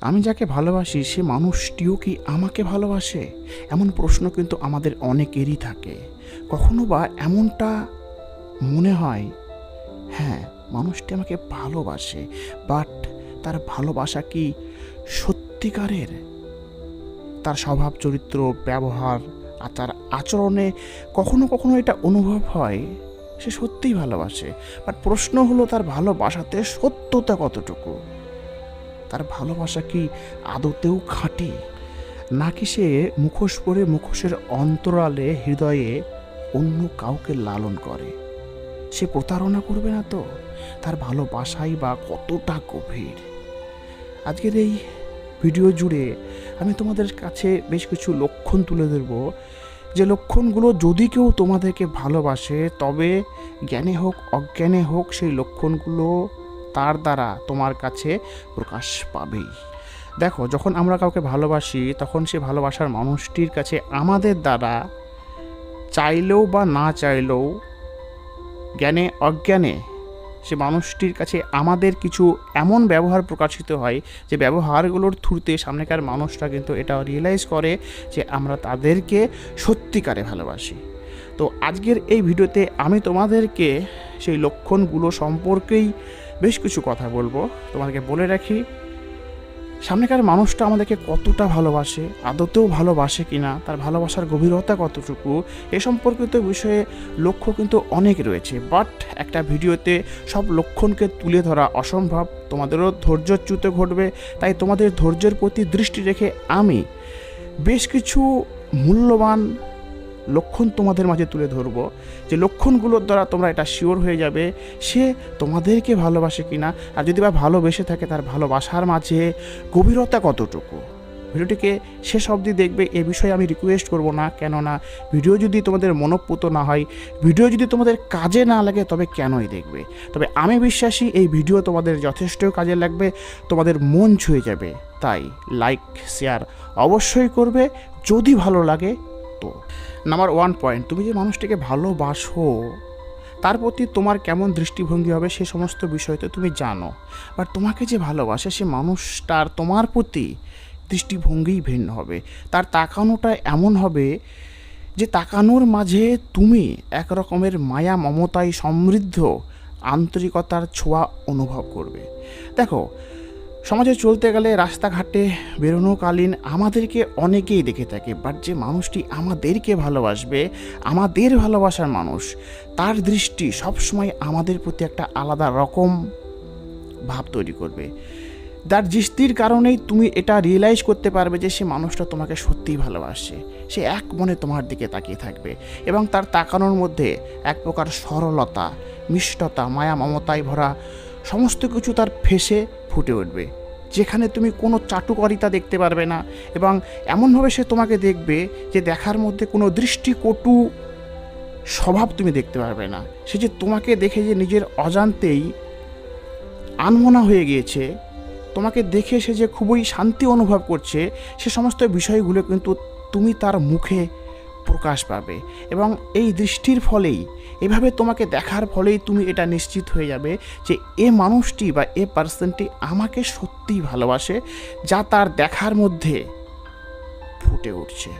আমি যাকে ভালোবাসি, সে মানুষটিও কি আমাকে ভালোবাসে? এমন প্রশ্ন কিন্তু আমাদের অনেকেরই থাকে। কখনো বা এমনটা মনে হয় হ্যাঁ মানুষটি আমাকে ভালোবাসে, বাট তার ভালোবাসা কি সত্যিকারের? তার স্বভাব, চরিত্র, ব্যবহার আর তার আচরণে কখনো কখনো এটা অনুভব হয়, সে সত্যিই ভালোবাসে। বাট প্রশ্ন হলো, তার ভালোবাসাতে সত্যতা কতটুকু? তার ভালোবাসা কি আদতেও খাঁটি? নাকি সে মুখোশ পরে মুখোশের অন্তরালে হৃদয়ে অন্য কাউকে লালন করে? সে প্রতারণা করবে না তো? তার ভালোবাসাই বা কতটা গভীর? আজকের এই ভিডিও জুড়ে আমি তোমাদের কাছে বেশ কিছু লক্ষণ তুলে ধরব। যে লক্ষণগুলো যদি কেউ তোমাদেরকে ভালোবাসে, তবে জ্ঞানে হোক, অজ্ঞানে হোক, সেই লক্ষণগুলো তার দ্বারা তোমার কাছে প্রকাশ পাবেই। দেখো, যখন আমরা কাউকে ভালোবাসি, তখন সে ভালোবাসার মানুষটির কাছে আমাদের দ্বারা চাইলেও বা না চাইলেও, জ্ঞানে, অজ্ঞানে সে মানুষটির কাছে আমাদের কিছু এমন ব্যবহার প্রকাশিত হয় যে ব্যবহারগুলোর থ্রুতে সামনেকার মানুষটা কিন্তু এটা রিয়েলাইজ করে যে আমরা তাদেরকে সত্যিকারে ভালোবাসি। তো আজকের এই ভিডিওতে আমি তোমাদেরকে সেই লক্ষণগুলো সম্পর্কেই বেশ কিছু কথা বলব। তোমাদেরকে বলে রাখি, সামনেকার মানুষটা আমাদেরকে কতটা ভালোবাসে, আদতেও ভালোবাসে কিনা, তার ভালোবাসার গভীরতা কতটুকু, এ সম্পর্কিত বিষয়ে লক্ষ্য কিন্তু অনেক রয়েছে। বাট একটা ভিডিওতে সব লক্ষণকে তুলে ধরা অসম্ভব। তোমাদেরও ধৈর্যচ্যুত ঘটবে, তাই তোমাদের ধৈর্যের প্রতি দৃষ্টি রেখে আমি বেশ কিছু মূল্যবান লক্ষণ তোমাদের মাঝে তুলে ধরবো যে লক্ষণগুলোর দ্বারা তোমরা এটা শিওর হয়ে যাবে সে তোমাদেরকে ভালোবাসে কিনা। আর যদি বা ভালোবেসে থাকে তার ভালোবাসার মাঝে গভীরতা কতটুকু? ভিডিওটিকে শেষ অবধি দেখবে, এ বিষয়ে আমি রিকোয়েস্ট করব না, কেননা ভিডিও যদি তোমাদের মনপ্রুত না হয়, ভিডিও যদি তোমাদের কাজে না লাগে, তবে কেনই দেখবে? তবে আমি বিশ্বাসী, এই ভিডিও তোমাদের যথেষ্ট কাজে লাগবে, তোমাদের মন ছুঁয়ে যাবে। তাই লাইক শেয়ার অবশ্যই করবে, যদি ভালো লাগে তো। নাম্বার ওয়ান পয়েন্ট তুমি যে মানুষটিকে ভালোবাসো, তার প্রতি তোমার কেমন দৃষ্টিভঙ্গি হবে সে সমস্ত বিষয় তো তুমি জানো। বাট তোমাকে যে ভালোবাসে সে মানুষটার তোমার প্রতি দৃষ্টিভঙ্গিই ভিন্ন হবে। তার তাকানোটা এমন হবে যে তাকানোর মাঝে তুমি এক রকমের মায়া, মমতায় সমৃদ্ধ, আন্তরিকতার ছোঁয়া অনুভব করবে। দেখো সমাজে চলতে গেলে রাস্তাঘাটে বেরোনোকালীন আমাদেরকে অনেকেই দেখে থাকে বাট যে মানুষটি আমাদেরকে ভালোবাসবে, আমাদের ভালোবাসার মানুষ, তার দৃষ্টি সবসময় আমাদের প্রতি একটা আলাদা রকম ভাব তৈরি করবে। তার দৃষ্টির কারণেই তুমি এটা রিয়েলাইজ করতে পারবে যে সে মানুষটা তোমাকে সত্যিই ভালোবাসে। সে এক মনে তোমার দিকে তাকিয়ে থাকবে এবং তার তাকানোর মধ্যে এক প্রকার সরলতা, মিষ্টতা মায়া মমতায় ভরা সমস্ত কিছু তার ফেসে ফুটে উঠবে। যেখানে তুমি কোনো চাটুকারিতা দেখতে পারবে না এবং এমনভাবে সে তোমাকে দেখবে যে দেখার মধ্যে কোনো দৃষ্টিকটু স্বভাব তুমি দেখতে পারবে না। সে যে তোমাকে দেখে যে নিজের অজান্তেই আনমনা হয়ে গিয়েছে, তোমাকে দেখে সে যে খুবই শান্তি অনুভব করছে, সে সমস্ত বিষয়গুলো কিন্তু তুমি তার মুখে প্রকাশ পাবে এবং এই দৃষ্টির ফলেই, এভাবে তোমাকে দেখার ফলেই তুমি এটা নিশ্চিত হয়ে যাবে যে এ মানুষটি বা এ পার্সনটি আমাকে সত্যিই ভালোবাসে, যা তার দেখার মধ্যে ফুটে উঠছে।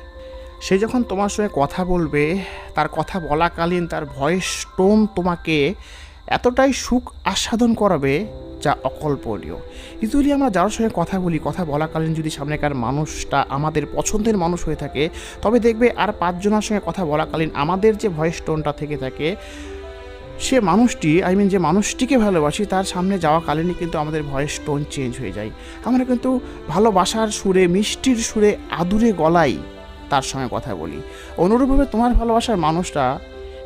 সে যখন তোমার সঙ্গে কথা বলবে, তার কথা বলাকালীন তার ভয়েস টোন তোমাকে এতটাই সুখ আস্বাদন করাবে যা অকল্পনীয়। ইউজুয়ালি আমরা যার সঙ্গে কথা বলি, কথা বলাকালীন যদি সামনেকার মানুষটা আমাদের পছন্দের মানুষ হয়ে থাকে, তবে দেখবে আর পাঁচজনের সঙ্গে কথা বলাকালীন আমাদের যে ভয়েস টোনটা থেকে থাকে, সে মানুষটি আই মিন যে মানুষটিকে ভালোবাসি, তার সামনে যাওয়াকালীনই কিন্তু আমাদের ভয়েস টোন চেঞ্জ হয়ে যায়। আমরা কিন্তু ভালোবাসার সুরে, মিষ্টির সুরে, আদুরে গলাই তার সঙ্গে কথা বলি। অনুরূপভাবে তোমার ভালোবাসার মানুষটা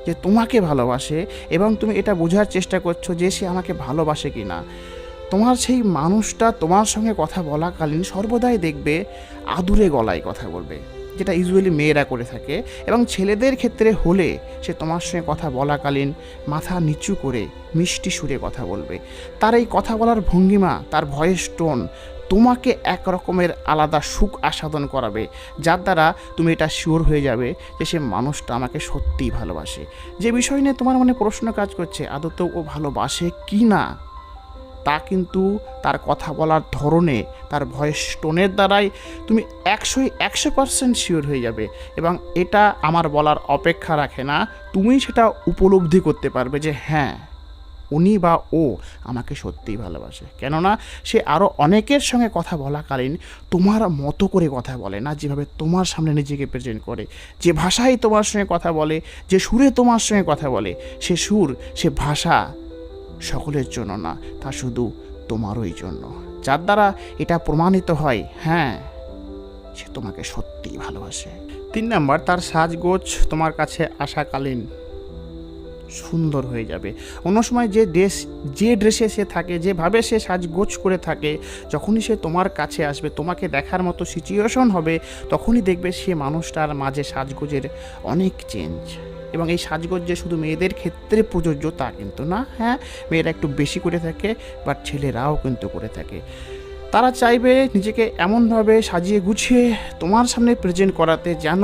যে তোমাকে ভালোবাসে এবং তুমি এটা বোঝার চেষ্টা করছ যে সে আমাকে ভালোবাসে কি না তোমার সেই মানুষটা তোমার সঙ্গে কথা বলাকালীন সর্বদাই দেখবে আদুরে গলায় কথা বলবে, যেটা ইউজুয়ালি মেয়েরা করে থাকে এবং ছেলেদের ক্ষেত্রে হলে সে তোমার সঙ্গে কথা বলাকালীন মাথা নিচু করে মিষ্টি সুরে কথা বলবে। তার এই কথা বলার ভঙ্গিমা, তার ভয়েস টোন তোমাকে এক রকমের আলাদা সুখ আস্বাদন করাবে, যার দ্বারা তুমি এটা শিওর হয়ে যাবে যে সে মানুষটা আমাকে সত্যিই ভালোবাসে। যে বিষয় নিয়ে তোমার মনে প্রশ্ন কাজ করছে আদতেও ও ভালোবাসে কি না? তা কিন্তু তার কথা বলার ধরনে, তার ভয়েস টোনের দ্বারাই তুমি একশোই একশো পার্সেন্ট শিওর হয়ে যাবে এবং এটা আমার বলার অপেক্ষা রাখে না। তুমি সেটা উপলব্ধি করতে পারবে যে হ্যাঁ। উনি বা ও আমাকে সত্যিই ভালোবাসে। কেননা সে আরও অনেকের সঙ্গে কথা বলাকালীন তোমার মতো করে কথা বলে না, যেভাবে তোমার সামনে নিজেকে প্রেজেন্ট করে। যে ভাষায় তোমার সঙ্গে কথা বলে, যে সুরে তোমার সঙ্গে কথা বলে, সে সুর, সে ভাষা সকলের জন্য না, তা শুধু তোমারই জন্য। যার দ্বারা এটা প্রমাণিত হয় হ্যাঁ সে তোমাকে সত্যিই ভালোবাসে। তিন নাম্বার, তার সাজগোজ তোমার কাছে আসাকালীন। সুন্দর হয়ে যাবে। অন্য সময় যে ড্রেস, যে ড্রেসে সে থাকে যেভাবে সে সাজগোজ করে থাকে, যখনই সে তোমার কাছে আসবে, তোমাকে দেখার মতো সিচুয়েশন হবে, তখনই দেখবে সে মানুষটার মাঝে সাজগোজের অনেক চেঞ্জ এবং এই সাজগোজ যে শুধু মেয়েদের ক্ষেত্রে প্রযোজ্য তা কিন্তু না হ্যাঁ? মেয়েরা একটু বেশি করে থাকে বাট ছেলেরাও কিন্তু করে থাকে। তারা চাইবে নিজেকে এমনভাবে সাজিয়ে গুছিয়ে তোমার সামনে প্রেজেন্ট করাতে যেন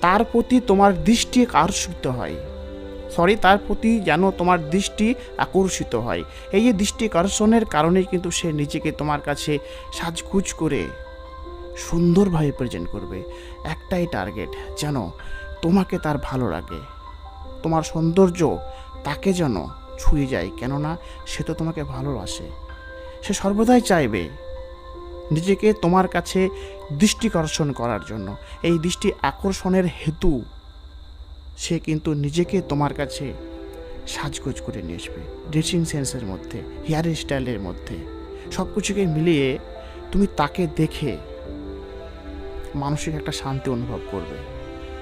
তার প্রতি তোমার দৃষ্টি আকর্ষিত হয়। সরি, তার প্রতি যেন তোমার দৃষ্টি আকর্ষিত হয়। এই যে দৃষ্টি আকর্ষণের কারণেই কিন্তু সে নিজেকে তোমার কাছে সাজগুজ করে সুন্দরভাবে প্রেজেন্ট করবে। একটাই টার্গেট যেন তোমাকে তার ভালো লাগে। তোমার সৌন্দর্য তাকে যেন ছুঁয়ে যায়, কেননা সে তো তোমাকে ভালোবাসে। সে সর্বদাই চাইবে নিজেকে তোমার কাছে দৃষ্টি আকর্ষণ করার জন্য। এই দৃষ্টি আকর্ষণের হেতু সে কিন্তু নিজেকে তোমার কাছে সাজগোজ করে নিয়ে আসবে। ড্রেসিং সেন্সের মধ্যে, হেয়ার স্টাইলের মধ্যে। সব কিছুকে মিলিয়ে তুমি তাকে দেখে মানসিক একটা শান্তি অনুভব করবে।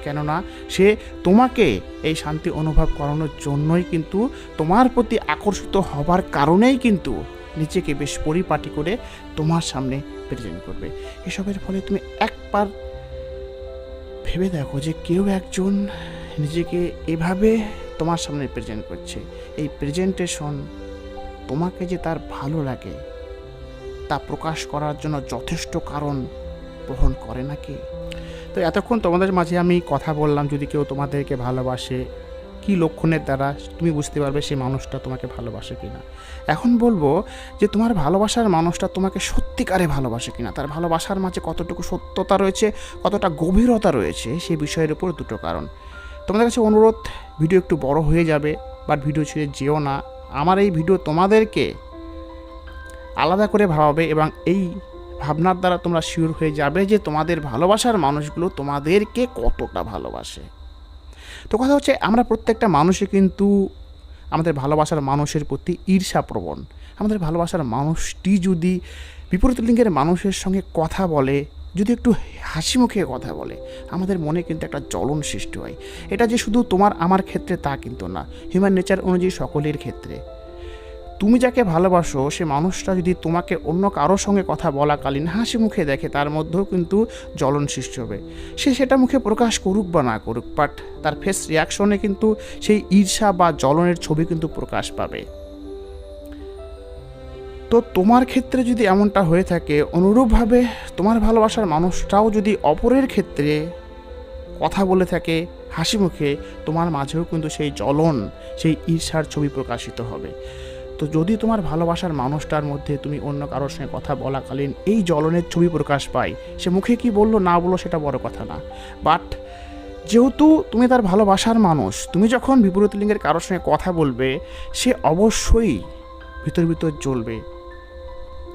কেননা সে তোমাকে এই শান্তি অনুভব করানোর জন্যই কিন্তু তোমার প্রতি আকর্ষিত হবার কারণেই কিন্তু নিজেকে বেশ পরিপাটি করে তোমার সামনে প্রেজেন্ট করবে। এসবের ফলে তুমি একবার ভেবে দেখো যে কেউ একজন নিজেকে এভাবে তোমার সামনে প্রেজেন্ট করছে। এই প্রেজেন্টেশন তোমাকে যে তার ভালো লাগে, তা প্রকাশ করার জন্য যথেষ্ট কারণ বহন করে নাকি তো এতক্ষণ তোমাদের মাঝে আমি কথা বললাম, যদি কেউ তোমাদেরকে ভালোবাসে, কি লক্ষণের দ্বারা তুমি বুঝতে পারবে সেই মানুষটা তোমাকে ভালোবাসে কিনা? এখন বলব যে তোমার ভালোবাসার মানুষটা তোমাকে সত্যিকারে ভালোবাসে কিনা? তার ভালোবাসার মাঝে কতটুকু সত্যতা রয়েছে, কতটা গভীরতা রয়েছে সেই বিষয়ের উপর দুটো কারণ। তোমাদের কাছে অনুরোধ, ভিডিও একটু বড় হয়ে যাবে বাট ভিডিও ছেড়ে যেও না। আমার এই ভিডিও তোমাদেরকে আলাদা করে ভাবাবে এবং এই ভাবনার দ্বারা তোমরা শিওর হয়ে যাবে যে তোমাদের ভালোবাসার মানুষগুলো তোমাদেরকে কতটা ভালোবাসে। তো কথা হচ্ছে, আমরা প্রত্যেকটা মানুষই কিন্তু আমাদের ভালোবাসার মানুষের প্রতি ঈর্ষাপ্রবণ। আমাদের ভালোবাসার মানুষটি যদি বিপরীত লিঙ্গের মানুষের সঙ্গে কথা বলে যদি একটু হাসি মুখে কথা বলে, আমাদের মনে কিন্তু একটা জ্বলন সৃষ্টি হয়। এটা যে শুধু তোমার, আমার ক্ষেত্রে তা কিন্তু না। হিউম্যান নেচার অনুযায়ী সকলের ক্ষেত্রে। তুমি যাকে ভালোবাসো, সে মানুষটা যদি তোমাকে অন্য কারোর সঙ্গে কথা বলাকালীন হাসি মুখে দেখে, তার মধ্যেও কিন্তু জ্বলন সৃষ্টি হবে। সে সেটা মুখে প্রকাশ করুক বা না করুক বাট তার ফেস রিয়াকশনে কিন্তু সেই ঈর্ষা বা জ্বলনের ছবি কিন্তু প্রকাশ পাবে। তো তোমার ক্ষেত্রে যদি এমনটা হয়ে থাকে, অনুরূপভাবে তোমার ভালোবাসার মানুষটাও যদি অপরের ক্ষেত্রে কথা বলে থাকে হাসি মুখে, তোমার মাঝেও কিন্তু সেই জ্বলন, সেই ঈর্ষার ছবি প্রকাশিত হবে। তো যদি তোমার ভালোবাসার মানুষটার মধ্যে তুমি অন্য কারোর সঙ্গে কথা বলাকালীন এই জ্বলনের ছবি প্রকাশ পায়, সে মুখে কি বলল না বলল সেটা বড় কথা না। বাট যেহেতু তুমি তার ভালোবাসার মানুষ, তুমি যখন বিপরীত লিঙ্গের কারোর সঙ্গে কথা বলবে, সে অবশ্যই ভিতর ভিতর জ্বলবে।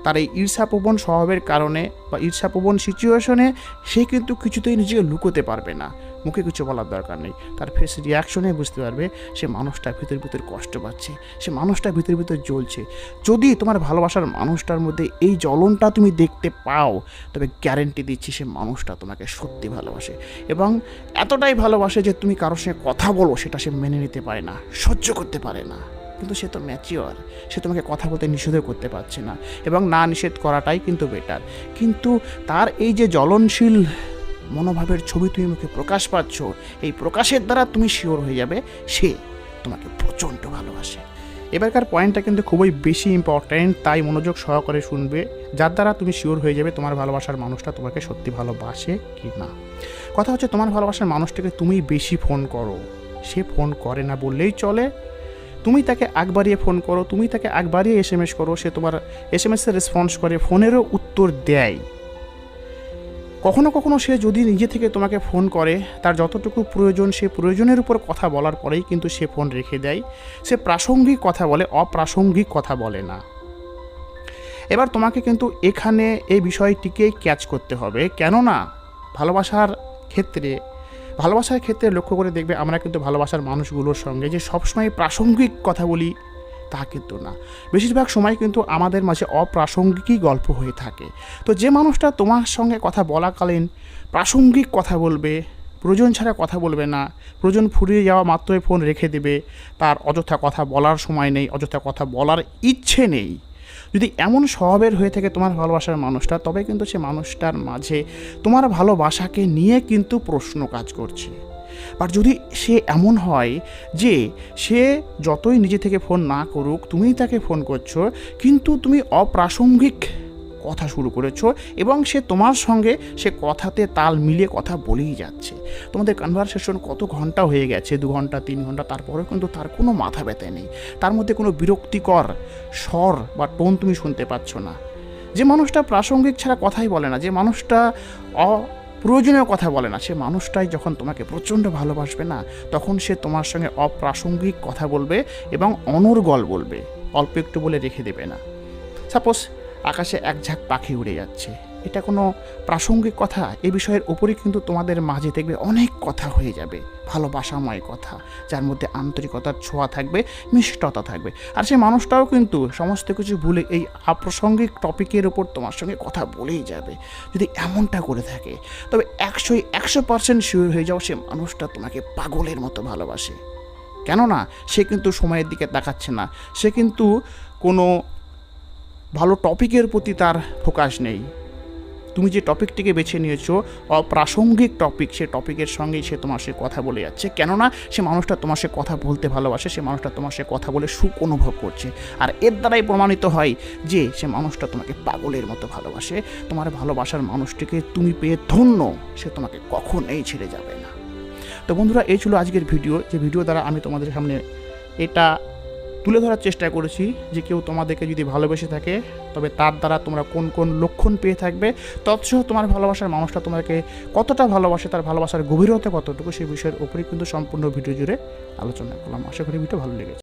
তার এই ঈর্ষাপ্রবণ স্বভাবের কারণে বা ঈর্ষাপ্রবণ সিচুয়েশনে সে কিন্তু কিছুতেই নিজেকে লুকোতে পারবে না। মুখে কিছু বলার দরকার নেই। তার ফেস রিয়াকশনে বুঝতে পারবে সে মানুষটা ভিতর ভিতর কষ্ট পাচ্ছে, সে মানুষটা ভিতর ভিতর জ্বলছে। যদি তোমার ভালোবাসার মানুষটার মধ্যে এই জ্বলনটা তুমি দেখতে পাও, তবে গ্যারেন্টি দিচ্ছি সে মানুষটা তোমাকে সত্যি ভালোবাসে এবং এতটাই ভালোবাসে যে তুমি কারোর সঙ্গে কথা বলো সেটা সে মেনে নিতে পারে না, সহ্য করতে পারে না। কিন্তু সে তো ম্যাচিওর সে তোমাকে কথা বলতে নিষেধও করতে পারছে না। এবং না নিষেধ করাটাই কিন্তু বেটার কিন্তু তার এই যে জ্বলনশীল মনোভাবের ছবি তুমি মুখে প্রকাশ পাচ্ছ, এই প্রকাশের দ্বারা তুমি শিওর হয়ে যাবে সে তোমাকে প্রচণ্ড ভালোবাসে। এবারকার পয়েন্টটা কিন্তু খুবই বেশি ইম্পর্ট্যান্ট তাই মনোযোগ সহকারে শুনবে, যার দ্বারা তুমি শিওর হয়ে যাবে তোমার ভালোবাসার মানুষটা তোমাকে সত্যি ভালোবাসে কি না। কথা হচ্ছে, তোমার ভালোবাসার মানুষটাকে তুমি বেশি ফোন করো। সে ফোন করে না বললেই চলে তুমি তাকে আগ বাড়িয়ে ফোন করো, তুমি তাকে আগ বাড়িয়ে এস এম এস করো, সে তোমার এস এম এসের রেসপন্স করে, ফোনেরও উত্তর দেয়। কখনো কখনো সে যদি নিজে থেকে তোমাকে ফোন করে, তার যতটুকু প্রয়োজন, সে প্রয়োজনের উপর কথা বলার পরেই কিন্তু সে ফোন রেখে দেয়। সে প্রাসঙ্গিক কথা বলে, অপ্রাসঙ্গিক কথা বলে না। এবার তোমাকে কিন্তু এখানে এই বিষয়টিকেই ক্যাচ করতে হবে। কেননা ভালোবাসার ক্ষেত্রে ভালোবাসার ক্ষেত্রে লক্ষ্য করে দেখবে আমরা কিন্তু ভালোবাসার মানুষগুলোর সঙ্গে যে সবসময় প্রাসঙ্গিক কথা বলি, তা কিন্তু না। বেশিরভাগ সময় কিন্তু আমাদের মাঝে অপ্রাসঙ্গিকই গল্প হয়ে থাকে। তো যে মানুষটা তোমার সঙ্গে কথা বলাকালীন প্রাসঙ্গিক কথা বলবে, প্রয়োজন ছাড়া কথা বলবে না, প্রয়োজন ফুরিয়ে যাওয়া মাত্রই ফোন রেখে দেবে, তার অযথা কথা বলার সময় নেই, অযথা কথা বলার ইচ্ছে নেই। যদি এমন স্বভাবের হয়ে থাকে তোমার ভালোবাসার মানুষটা, তবে কিন্তু সে মানুষটার মাঝে তোমার ভালোবাসাকে নিয়ে কিন্তু প্রশ্ন কাজ করছে। আর যদি সে এমন হয় যে সে যতই নিজে থেকে ফোন না করুক, তুমিই তাকে ফোন করছ, কিন্তু তুমি অপ্রাসঙ্গিক কথা শুরু করেছ এবং সে তোমার সঙ্গে সে কথাতে তাল মিলিয়ে কথা বলেই যাচ্ছে। তোমাদের কনভারসেশন কত ঘণ্টা হয়ে গেছে? দু ঘণ্টা, তিন ঘণ্টা, তারপরেও কিন্তু তার কোনো মাথা ব্যথা নেই। তার মধ্যে কোনো বিরক্তিকর স্বর বা টোন তুমি শুনতে পাচ্ছ না। যে মানুষটা প্রাসঙ্গিক ছাড়া কথাই বলে না, যে মানুষটা অপ্রয়োজনীয় কথা বলে না, সে মানুষটাই যখন তোমাকে প্রচণ্ড ভালোবাসবে না, তখন সে তোমার সঙ্গে অপ্রাসঙ্গিক কথা বলবে এবং অনর্গল বলবে। অল্প একটু বলে রেখে দেবে না। সাপোজ আকাশে এক ঝাঁক পাখি উড়ে যাচ্ছে। এটা কোনো প্রাসঙ্গিক কথা, এ বিষয়ের উপরই কিন্তু তোমাদের মাঝে দেখবে অনেক কথা হয়ে যাবে। ভালোবাসাময় কথা, যার মধ্যে আন্তরিকতার ছোঁয়া থাকবে, মিষ্টতা থাকবে। আর সেই মানুষটাও কিন্তু সমস্ত কিছু ভুলে এই আপ্রাসঙ্গিক টপিকের ওপর তোমার সঙ্গে কথা বলেই যাবে, যদি এমনটা করে থাকে। তবে একশোই একশো পার্সেন্ট শিওর হয়ে যাও সে মানুষটা তোমাকে পাগলের মতো ভালোবাসে। কেননা, সে কিন্তু সময়ের দিকে তাকাচ্ছে না। সে কিন্তু কোনো ভালো টপিকের প্রতি তার ফোকাস নেই। তুমি যে টপিকটিকে বেছে নিয়েছো, অপ্রাসঙ্গিক টপিক, সে টপিকের সঙ্গেই সে তোমার সে কথা বলে যাচ্ছে। কেননা, সে মানুষটা তোমার সে কথা বলতে ভালোবাসে, সে মানুষটা তোমার সে কথা বলে সুখ অনুভব করছে। আর এর দ্বারাই প্রমাণিত হয় যে, সে মানুষটা তোমাকে পাগলের মতো ভালোবাসে। তোমার ভালোবাসার মানুষটিকে তুমি পেয়ে ধন্য, সে তোমাকে কখনোই ছেড়ে যাবে না। তো বন্ধুরা, এই ছিল আজকের ভিডিও। যে ভিডিও দ্বারা আমি তোমাদের সামনে এটা তুলে ধরার চেষ্টা করেছি যে কেউ তোমাদেরকে যদি ভালোবেসে থাকে, তবে তার দ্বারা তোমরা কোন কোন লক্ষণ পেয়ে থাকবে, তৎসহ তোমার ভালোবাসার মানুষটা তোমাকে কতটা ভালোবাসে, তার ভালোবাসার গভীরতা কতটুকু, সেই বিষয়ের উপরেই কিন্তু সম্পূর্ণ ভিডিও জুড়ে আলোচনা করলাম। আশা করি ভিডিও ভালো লেগেছে।